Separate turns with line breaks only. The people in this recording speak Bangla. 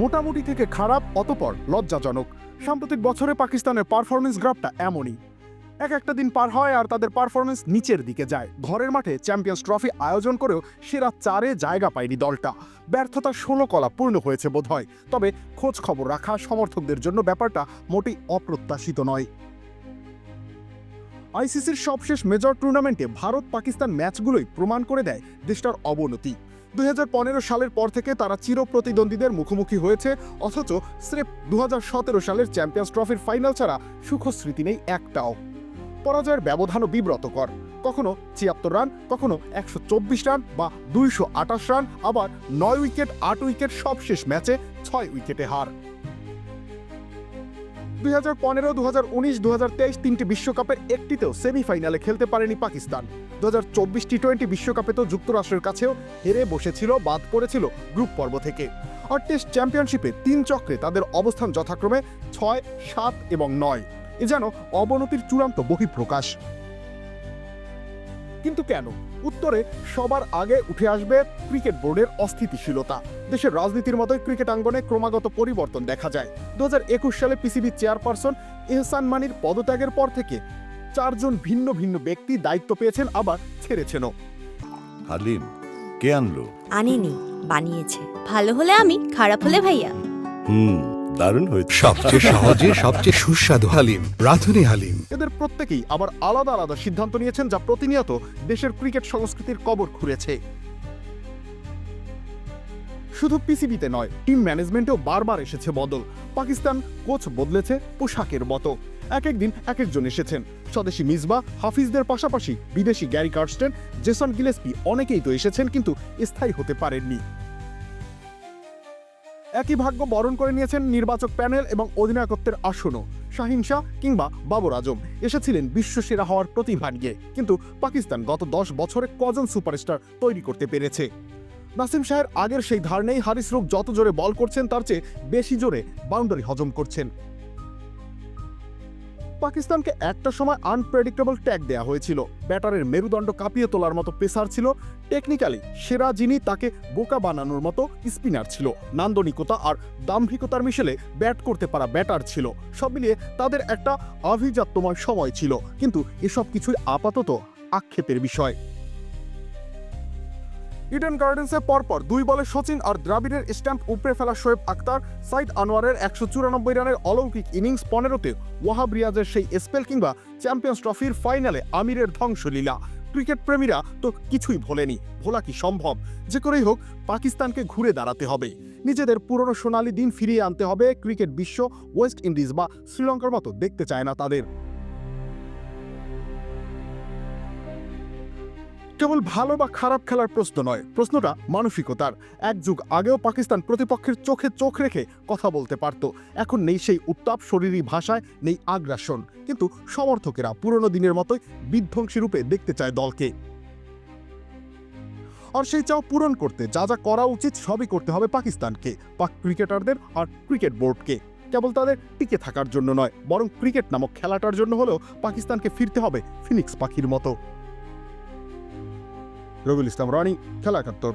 মোটামুটি থেকে খারাপ, অতপর লজ্জাজনক। সাম্প্রতিক বছরে পাকিস্তানের পারফরমেন্স গ্রাফটা এমনই। এক একটা দিন পার হয় আর তাদের পারফরমেন্স নিচের দিকে যায়। ঘরের মাঠে চ্যাম্পিয়ন্স ট্রফি আয়োজন করেও সেরা চারে জায়গা পায়নি দলটা। ব্যর্থতার ষোলো কলা পূর্ণ হয়েছে বোধহয়। তবে খোঁজ খবর রাখা সমর্থকদের জন্য ব্যাপারটা মোটেই অপ্রত্যাশিত নয়। আইসিসির সবশেষ মেজর টুর্নামেন্টে ভারত পাকিস্তান ম্যাচগুলোই প্রমাণ করে দেয় দেশটার অবনতি। দু হাজার পনেরো সালের পর থেকে তারা চির প্রতিদ্বন্দ্বীদের মুখোমুখি হয়েছে, অথচ স্রেফ দু সালের চ্যাম্পিয়ন্স ট্রফির ফাইনাল ছাড়া সুখস্মৃতি নেই একটাও। পরাজয়ের ব্যবধানও বিব্রতকর। কখনো ছিয়াত্তর রান, কখনো একশো চব্বিশ রান বা দুইশো আটাশ রান, আবার নয় উইকেট, আট উইকেট সবশেষ ম্যাচে ছয় উইকেটে হার। দুই হাজার পনেরো দু হাজার উনিশ দু হাজার তেইশ তিনটি বিশ্বকাপের একটিতেও সেমিফাইনালে খেলতে পারেনি পাকিস্তান। দু হাজার চব্বিশ টি টোয়েন্টি বিশ্বকাপে তো যুক্তরাষ্ট্রের কাছেও হেরে বসেছিল, বাদ পড়েছিল গ্রুপ পর্ব থেকে। আর টেস্ট চ্যাম্পিয়নশিপে তিন চক্রে তাদের অবস্থান যথাক্রমে ছয়, সাত এবং নয়। এ যেন অবনতির চূড়ান্ত বহিঃপ্রকাশ। কিন্তু কেন? উত্তরে সবার আগে উঠে আসবে ক্রিকেট বোর্ডের অস্থিতিশীলতা। দেশের রাজনীতির মতোই ক্রিকেট আঙ্গনে ক্রমাগত পরিবর্তন দেখা যায়। দু সালে পিসিবি চেয়ারপারসন এহসান মানির পদত্যাগের পর থেকে চারজন ভিন্ন ভিন্ন ব্যক্তি দায়িত্ব পেয়েছেন আবার ছেড়েছেনও।
হালিম কে আনলো?
আনিনি বানিয়েছে। ভালো হলে আমি খারাপ হলে ভাইয়া।
হুম। দারুণ হয়েছে।
সবচেয়ে সহজে সবচেয়ে সুস্বাদু হালিম রাধুনি হালিম।
এদের প্রত্যেকেই আবার আলাদা আলাদা সিদ্ধান্ত নিয়েছেন যা প্রতিনিয়ত দেশের ক্রিকেট সংস্কৃতির কবর খুঁড়েছে। শুধু পিসিবিতে নয় টিম ম্যানেজমেন্টেও বারবার এসেছে বদল। পাকিস্তান কোচ বদলেছে পোশাকের মতো। এক একদিন এক একজন এসেছেন। স্বদেশি মিসবা হাফিজদের পাশাপাশি বিদেশি গ্যারি কার্স্টেন জেসন গিলেসপি অনেকেই তো এসেছেন কিন্তু স্থায়ী হতে পারেননি। একই ভাগ্য বরণ করে নিয়েছেন নির্বাচক প্যানেল এবং অধিনায়কত্বের আসনও, শাহিন শাহ কিংবা বাবর আজম। এসেছিলেন বিশ্বসেরা হওয়ার প্রতিভা নিয়ে, কিন্তু পাকিস্তান গত দশ বছরে কজন সুপারস্টার তৈরি করতে পেরেছে? নাসিম শাহের আগের সেই ধারণেই হারিস রুফ যত জোরে বল করছেন, তার চেয়ে বেশি জোরে বাউন্ডারি হজম করছেন। পাকিস্তানকে একটা সময় আনপ্রেডিক্টেবল ট্যাগ দেয়া হয়েছিল। ব্যাটারের মেরুদণ্ড কাঁপিয়ে তোলার মতো পেসার ছিল। টেকনিক্যালি সেরা যিনি তাকে বোকা বানানোর মতো স্পিনার ছিল। নান্দনিকতা আর দাম্ভিকতার মিশেলে ব্যাট করতে পারা ব্যাটার ছিল। সব মিলিয়ে তাদের একটা আভিজাত্যময় সময় ছিল। কিন্তু এসব কিছুই আপাতত আক্ষেপের বিষয়। ইডেন গার্ডেন্সে পরপর দুই বলে সচিন আর দ্রাবিড়ের স্ট্যাম্প উপড়ে ফেলা শোয়েব আক্তার। সাইদ আনোয়ারের একশো চুরানব্বই রানের অলৌকিক ইনিংস পনেরোতে ওয়াহাব রিয়াজের সেই স্পেল কিংবা চ্যাম্পিয়ন্স ট্রফির ফাইনালে আমিরের ধ্বংসলীলা। ক্রিকেট প্রেমীরা তো কিছুই ভোলেনি, ভোলা কি সম্ভব? যে করেই হোক, পাকিস্তানকে ঘুরে দাঁড়াতে হবে। নিজেদের পুরনো সোনালী দিন ফিরিয়ে আনতে হবে ক্রিকেট বিশ্ব, ওয়েস্ট ইন্ডিজ বা শ্রীলঙ্কার মতো দেখতে চায় না তাদের। কেবল ভালো বা খারাপ খেলার প্রশ্ন নয়, প্রশ্নটা মানসিকতার। এক যুগ আগেও পাকিস্তান প্রতিপক্ষের চোখে চোখ রেখে কথা বলতে পারত। এখন নেই সেই উত্তাপ শরীরী ভাষায়, নেই আগ্রাসন। কিন্তু সমর্থকেরা পুরনো দিনের মতোই বিধ্বংসী রূপে দেখতে চায় দলকে। আর সেই চাও পূরণ করতে, যা যা করা উচিত সবই করতে হবে পাকিস্তানকে পাক ক্রিকেটারদের আর ক্রিকেট বোর্ডকে। কেবল তাদের টিকে থাকার জন্য নয়, বরং ক্রিকেট নামক খেলাটার জন্য হলেও পাকিস্তানকে ফিরতে হবে ফিনিক্স পাখির মতো। রবিউল ইসলাম রানি খেলা একাত্তর